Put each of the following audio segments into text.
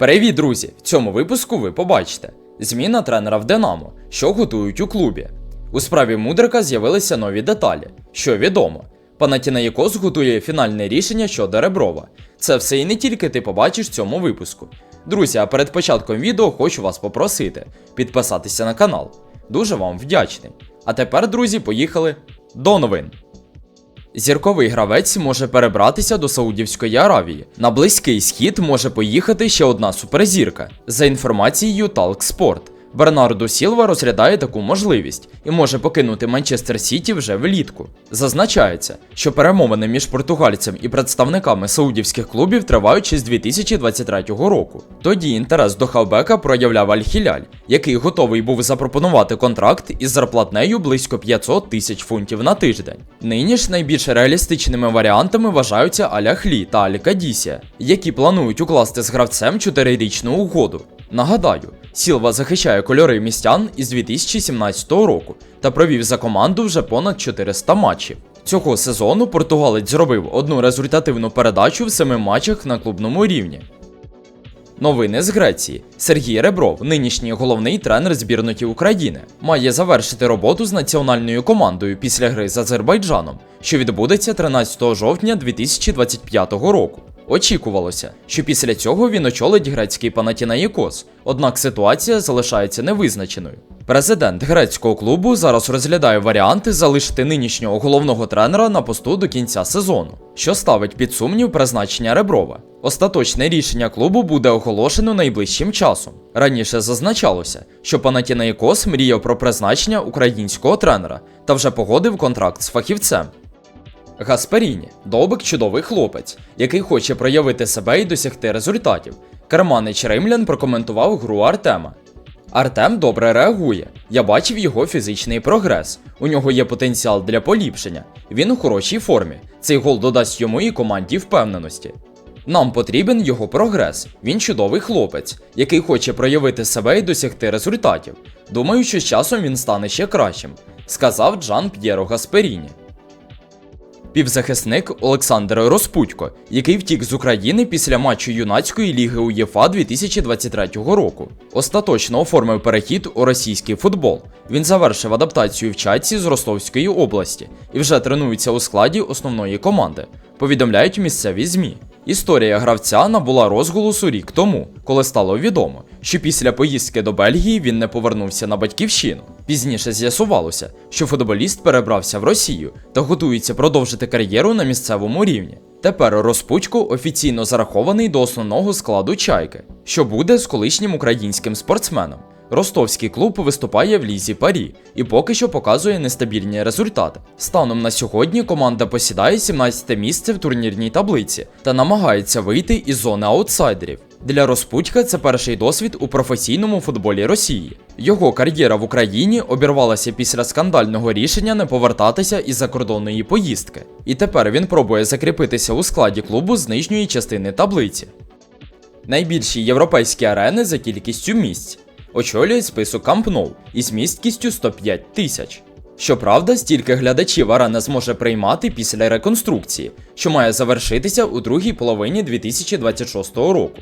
Привіт, друзі! В цьому випуску ви побачите зміна тренера в Динамо, що готують у клубі. У справі Мудрика з'явилися нові деталі, що відомо. Панатінаїкос готує фінальне рішення щодо Реброва. Це все і не тільки ти побачиш в цьому випуску. Друзі, а перед початком відео хочу вас попросити підписатися на канал. Дуже вам вдячний. А тепер, друзі, поїхали до новин. Зірковий гравець може перебратися до Саудівської Аравії. На близький схід може поїхати ще одна суперзірка. За інформацією Talk Sport. Бернардо Сілва розглядає таку можливість і може покинути Манчестер Сіті вже влітку. Зазначається, що перемовини між португальцем і представниками саудівських клубів тривають ще з 2023 року. Тоді інтерес до хавбека проявляв Аль-Хіляль, який готовий був запропонувати контракт із зарплатнею близько 500 тисяч фунтів на тиждень. Нині ж найбільш реалістичними варіантами вважаються Аляхлі та Аль-Кадісія, які планують укласти з гравцем 4-річну угоду. Нагадаю, Сілва захищає кольори містян із 2017 року та провів за команду вже понад 400 матчів. Цього сезону португалець зробив одну результативну передачу в семи матчах на клубному рівні. Новини з Греції. Сергій Ребров, нинішній головний тренер збірної України, має завершити роботу з національною командою після гри з Азербайджаном, що відбудеться 13 жовтня 2025 року. Очікувалося, що після цього він очолить грецький Панатінаїкос, однак ситуація залишається невизначеною. Президент грецького клубу зараз розглядає варіанти залишити нинішнього головного тренера на посту до кінця сезону, що ставить під сумнів призначення Реброва. Остаточне рішення клубу буде оголошено найближчим часом. Раніше зазначалося, що Панатінаїкос мріяв про призначення українського тренера та вже погодив контракт з фахівцем. Гасперіні Довбик чудовий хлопець, який хоче проявити себе і досягти результатів. Керманич Римлян прокоментував гру Артема. Артем добре реагує. Я бачив його фізичний прогрес. У нього є потенціал для поліпшення. Він у хорошій формі. Цей гол додасть йому і команді впевненості. Нам потрібен його прогрес. Він чудовий хлопець, який хоче проявити себе і досягти результатів. Думаю, що з часом він стане ще кращим, сказав Джан П'єро Гасперіні. Півзахисник Олександр Розпудько, який втік з України після матчу юнацької ліги УЄФА 2023 року, остаточно оформив перехід у російський футбол. Він завершив адаптацію в чатці з Ростовської області і вже тренується у складі основної команди. Повідомляють місцеві змі. Історія гравця набула розголосу рік тому, коли стало відомо, що після поїздки до Бельгії він не повернувся на батьківщину. Пізніше з'ясувалося, що футболіст перебрався в Росію та готується продовжити кар'єру на місцевому рівні. Тепер Розпучко офіційно зарахований до основного складу чайки, що буде з колишнім українським спортсменом. Ростовський клуб виступає в лізі парі і поки що показує нестабільні результати. Станом на сьогодні команда посідає 17 місце в турнірній таблиці та намагається вийти із зони аутсайдерів. Для Розпутька це перший досвід у професійному футболі Росії. Його кар'єра в Україні обірвалася після скандального рішення не повертатися із закордонної поїздки. І тепер він пробує закріпитися у складі клубу з нижньої частини таблиці. Найбільші європейські арени за кількістю місць очолює список Nou із місткістю 105 тисяч. Щоправда, стільки глядачів арена зможе приймати після реконструкції, що має завершитися у другій половині 2026 року.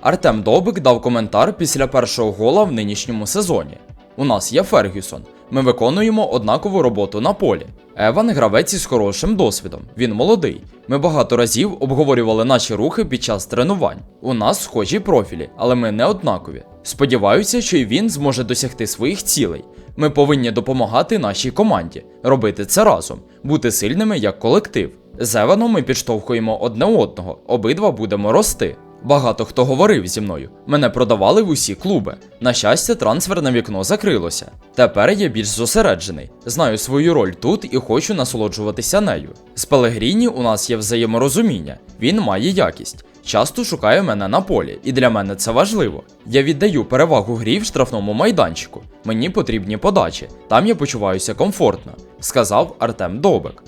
Артем Довбик дав коментар після першого гола в нинішньому сезоні. У нас є Фергюсон. Ми виконуємо однакову роботу на полі. Еван гравець із хорошим досвідом. Він молодий. Ми багато разів обговорювали наші рухи під час тренувань. У нас схожі профілі, але ми не однакові. Сподіваюся, що і він зможе досягти своїх цілей. Ми повинні допомагати нашій команді, робити це разом, бути сильними як колектив. З Еваном ми підштовхуємо одне одного, обидва будемо рости. Багато хто говорив зі мною. Мене продавали в усі клуби. На щастя, трансферне вікно закрилося. Тепер я більш зосереджений. Знаю свою роль тут і хочу насолоджуватися нею. З Пелегріні у нас є взаєморозуміння. Він має якість. Часто шукає мене на полі, і для мене це важливо. Я віддаю перевагу грі в штрафному майданчику. Мені потрібні подачі, там я почуваюся комфортно, сказав Артем Довбик.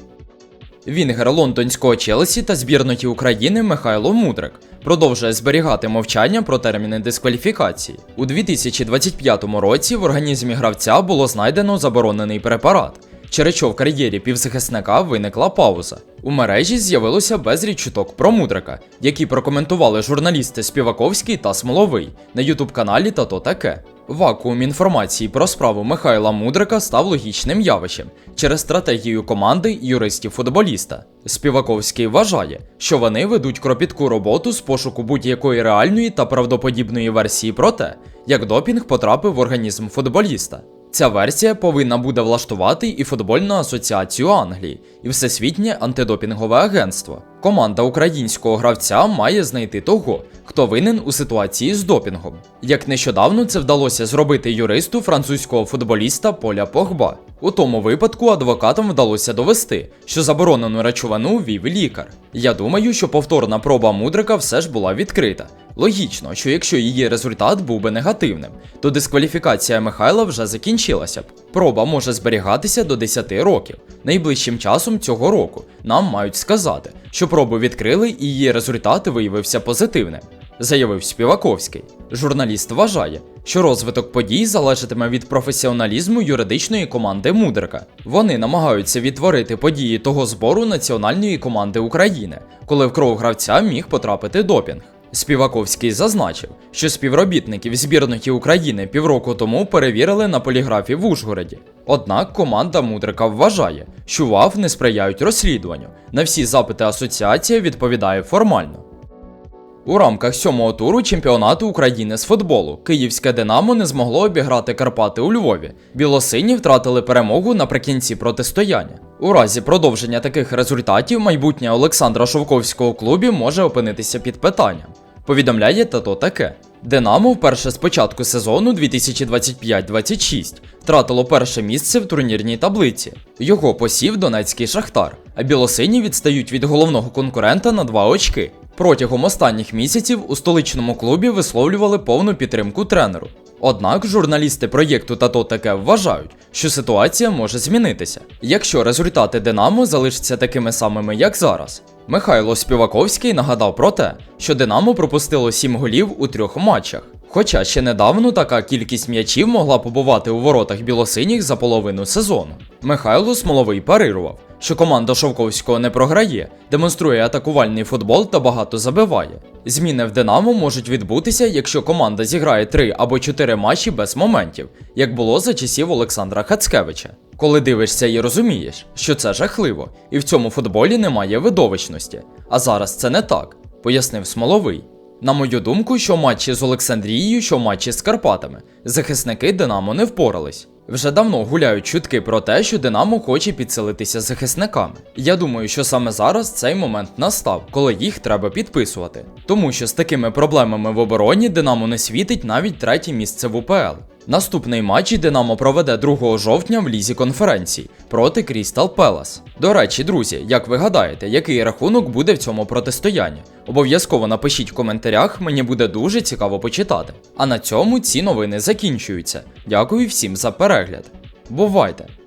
Вінгер лондонського Челсі та збірної України Михайло Мудрик продовжує зберігати мовчання про терміни дискваліфікації. У 2025 році в організмі гравця було знайдено заборонений препарат. Через що в кар'єрі півзахисника виникла пауза. У мережі з'явилося безліч чуток про мудрика, які прокоментували журналісти Співаковський та Смоловий на ютуб-каналі та то таке. Вакуум інформації про справу Михайла Мудрика став логічним явищем через стратегію команди юристів футболіста. Співаковський вважає, що вони ведуть кропітку роботу з пошуку будь-якої реальної та правдоподібної версії про те, як допінг потрапив в організм футболіста. Ця версія повинна буде влаштувати і футбольну асоціацію Англії, і Всесвітнє антидопінгове агентство. Команда українського гравця має знайти того, хто винен у ситуації з допінгом. Як нещодавно це вдалося зробити юристу французького футболіста Поля Погба. У тому випадку адвокатам вдалося довести, що заборонену речовину вів лікар. Я думаю, що повторна проба мудрика все ж була відкрита. Логічно, що якщо її результат був би негативним, то дискваліфікація Михайла вже закінчилася б. Проба може зберігатися до 10 років. Найближчим часом цього року нам мають сказати, що пробу відкрили і її результат виявився позитивним, заявив Співаковський. Журналіст вважає, що розвиток подій залежатиме від професіоналізму юридичної команди Мудрика. Вони намагаються відтворити події того збору національної команди України, коли в кров гравця міг потрапити допінг. Співаковський зазначив, що співробітників збірної України півроку тому перевірили на поліграфі в Ужгороді. Однак команда Мудрика вважає, що ВАВ не сприяють розслідуванню. На всі запити асоціація відповідає формально. У рамках сьомого туру чемпіонату України з футболу Київське Динамо не змогло обіграти Карпати у Львові. Білосині втратили перемогу наприкінці протистояння. У разі продовження таких результатів майбутнє Олександра Шовковського клубі може опинитися під питанням. Повідомляє тато таке. Динамо вперше з початку сезону 2025-26 втратило перше місце в турнірній таблиці. Його посів Донецький Шахтар, а білосині відстають від головного конкурента на два очки. Протягом останніх місяців у столичному клубі висловлювали повну підтримку тренеру. Однак журналісти проєкту Тато таке вважають, що ситуація може змінитися, якщо результати Динамо залишаться такими самими, як зараз. Михайло Співаковський нагадав про те, що Динамо пропустило 7 голів у трьох матчах. Хоча ще недавно така кількість м'ячів могла побувати у воротах білосиніх за половину сезону. Михайло Смоловий парирував, що команда Шовковського не програє, демонструє атакувальний футбол та багато забиває. Зміни в Динамо можуть відбутися, якщо команда зіграє 3 або 4 матчі без моментів, як було за часів Олександра Хацкевича. Коли дивишся і розумієш, що це жахливо, і в цьому футболі немає видовищності. А зараз це не так, пояснив Смоловий. На мою думку, що матчі з Олександрією, що матчі з Карпатами, захисники Динамо не впорались. Вже давно гуляють чутки про те, що Динамо хоче підселитися захисниками. Я думаю, що саме зараз цей момент настав, коли їх треба підписувати. Тому що з такими проблемами в обороні Динамо не світить навіть третє місце в УПЛ. Наступний матч Динамо проведе 2 жовтня в лізі конференцій проти Крістал Пелас. До речі, друзі, як ви гадаєте, який рахунок буде в цьому протистоянні? Обов'язково напишіть в коментарях, мені буде дуже цікаво почитати. А на цьому ці новини закінчуються. Дякую всім за перегляд. Бувайте!